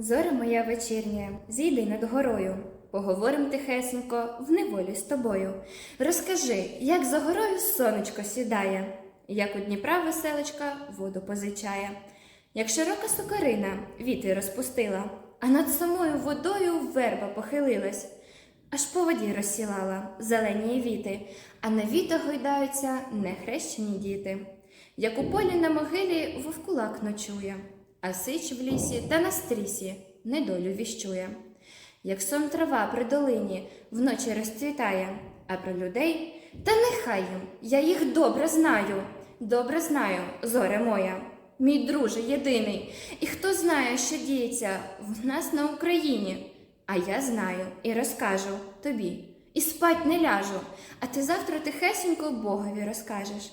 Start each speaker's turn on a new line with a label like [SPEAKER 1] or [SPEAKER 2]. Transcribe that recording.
[SPEAKER 1] Зоре моя вечірня, зійди над горою, поговорим тихесенько в неволі з тобою. Розкажи, як за горою сонечко сідає, як у Дніпра веселочка воду позичає, як широка сокорина віти розпустила, а над самою водою верба похилилась, аж по воді розсілала зелені віти, а на вітах гойдаються нехрещені діти. Як у полі на могилі вовкулак ночує, а сич в лісі та на стрісі недолю віщує. Як сон трава при долині вночі розцвітає, а про людей та нехай їм, я їх добре знаю, добре знаю, зоре моя, мій друже єдиний, і хто знає, що діється в нас на Україні, а я знаю і розкажу тобі, і спать не ляжу, а ти завтра тихесенько Богові розкажеш.